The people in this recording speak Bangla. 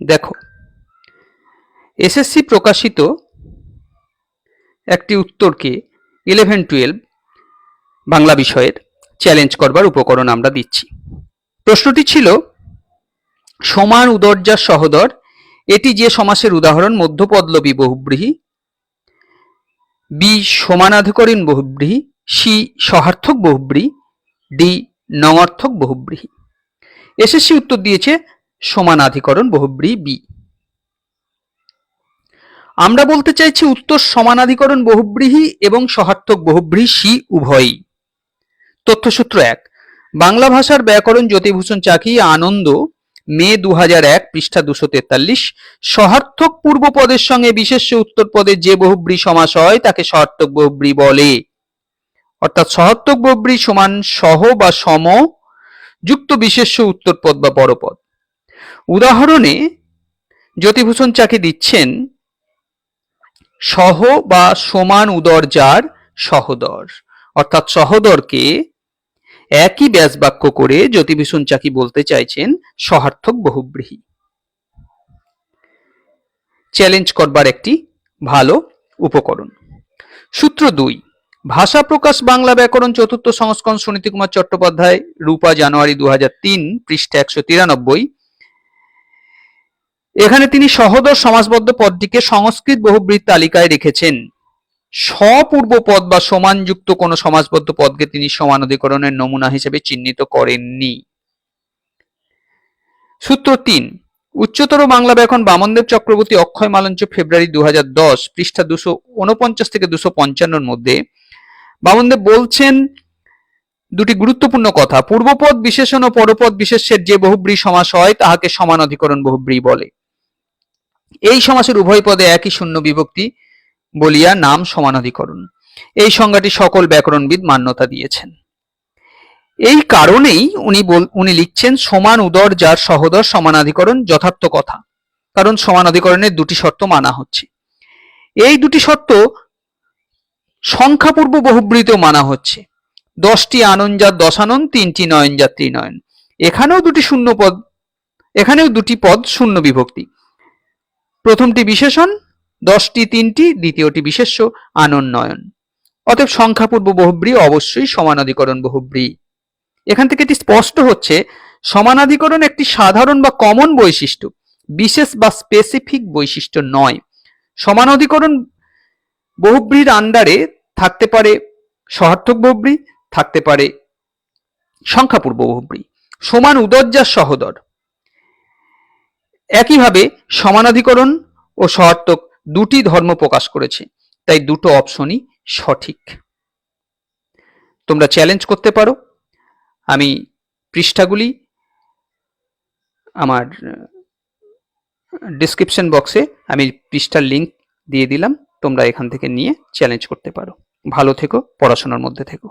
দেখো। এসএসসি প্রকাশিত একটি উত্তরকে ইলেভেন টুয়েলভ বাংলা বিষয়ের চ্যালেঞ্জ করবার উপকরণ আমরা দিচ্ছি। প্রশ্নটি ছিল, সমান উদর্যার সহদর, এটি যে সমাসের উদাহরণ, মধ্যপদলবী বহুব্রীহি, বি সমানাধিকরীণ বহুব্রীহি, সি সহার্থক বহুব্রীহি, ডি নঙার্থক বহুব্রীহি। এসএসসি উত্তর দিয়েছে সমানাধিকরণ বহুব্রীহি বি। আমরা বলতে চাইছি উত্তর সমানাধিকরণ বহুব্রীহি এবং সহার্থক বহুব্রী সি উভয়ই। তথ্যসূত্র এক, বাংলা ভাষার ব্যাকরণ জ্যোতিভূষণ চাকি আনন্দ, মে দু এক, পৃষ্ঠা দুশো তেতাল্লিশ। সহার্থক পূর্ব পদের সঙ্গে বিশেষ উত্তর পদে যে বহুব্রী সমাস হয়, তাকে সহার্থক বহুব্রী বলে। অর্থাৎ সহার্থক বহুব্রী সমান সহ বা সম, যুক্ত বিশেষ্য উত্তর পদ বা পরপদ। উদাহরণে জ্যোতিভূষণ চাকি দিচ্ছেন, সহ বা সমান উদর যার সহদর। অর্থাৎ সহদরকে একই ব্যাস বাক্য করে জ্যোতিভূষণ চাকি বলতে চাইছেন, সহার্থক বহুব্রীহি। চ্যালেঞ্জ করবার একটি ভালো উপকরণ। সূত্র দুই, ভাষা প্রকাশ বাংলা ব্যাকরণ চতুর্থ সংস্করণ সুনীতি কুমার চট্টোপাধ্যায়, রূপা জানুয়ারি দু পৃষ্ঠা একশো তিরানব্বই এখানে তিনি সহদর সমাসবদ্ধ পদটিকে সংস্কৃত বহুব্রীর তালিকায় রেখেছেন। স্বপূর্ব পদ বা সমানযুক্ত কোনো সমাসবদ্ধ পদকে তিনি সমানাধিকরণের নমুনা হিসেবে চিহ্নিত করেননি। সূত্র তিন, উচ্চতর বাংলা ব্যাকরণ বামনদেব চক্রবর্তী অক্ষয় মালঞ্চ, ফেব্রুয়ারি দু হাজার দশ, পৃষ্ঠা দুশো উনপঞ্চাশ থেকে দুশো পঞ্চান্নর মধ্যে বামনদেব বলছেন, দুটি গুরুত্বপূর্ণ কথা। পূর্বপদ বিশেষণ ও পরপদ বিশেষের যে বহুব্রী সমাস হয়, তাহাকে সমান অধিকরণ বহুব্রী বলে। এই সমাসের উভয় পদে একই শূন্য বিভক্তি বলিয়া নাম সমানাধিকরণ। এই সংজ্ঞাটি সকল ব্যাকরণবিদ মান্যতা দিয়েছেন। এই কারণেই উনি উনি লিখছেন, সমান উদর যার সহদর সমানাধিকরণ যথার্থ কথা, কারণ সমানাধিকরণের দুটি শর্ত মানা হচ্ছে। এই দুটি শর্ত সংখ্যাপূর্ব বহুবৃত মানা হচ্ছে। দশটি আননজাত দশানন, তিনটি নয়নজাত ত্রিনয়ন। এখানেও দুটি শূন্য পদ, এখানেও দুটি পদ শূন্য বিভক্তি। প্রথমটি বিশেষণ, দশটি তিনটি, দ্বিতীয়টি বিশেষ্য, আনন্নয়ন। অতএব সংখ্যাপূর্ব বহুব্রী অবশ্যই সমানাধিকরণ বহুব্রী। এখান থেকে এটি স্পষ্ট হচ্ছে, সমানাধিকরণ একটি সাধারণ বা কমন বৈশিষ্ট্য, বিশেষ বা স্পেসিফিক বৈশিষ্ট্য নয়। সমানাধিকরণ বহুব্রীর আন্ডারে থাকতে পারে সহার্থক বহুব্রী, থাকতে পারে সংখ্যাপূর্ব বহুব্রী। সমান উদজ্জার সহদর। একইভাবে সমানাধিকরণ ও সহার্থক দুটি ধর্ম প্রকাশ করেছে, তাই দুটো অপশনই সঠিক। তোমরা চ্যালেঞ্জ করতে পারো। আমি পৃষ্ঠাগুলি আমার ডিসক্রিপশন বক্সে আমি পৃষ্ঠার লিঙ্ক দিয়ে দিলাম। তোমরা এখান থেকে নিয়ে চ্যালেঞ্জ করতে পারো। ভালো থেকো, পড়াশোনার মধ্যে থেকো।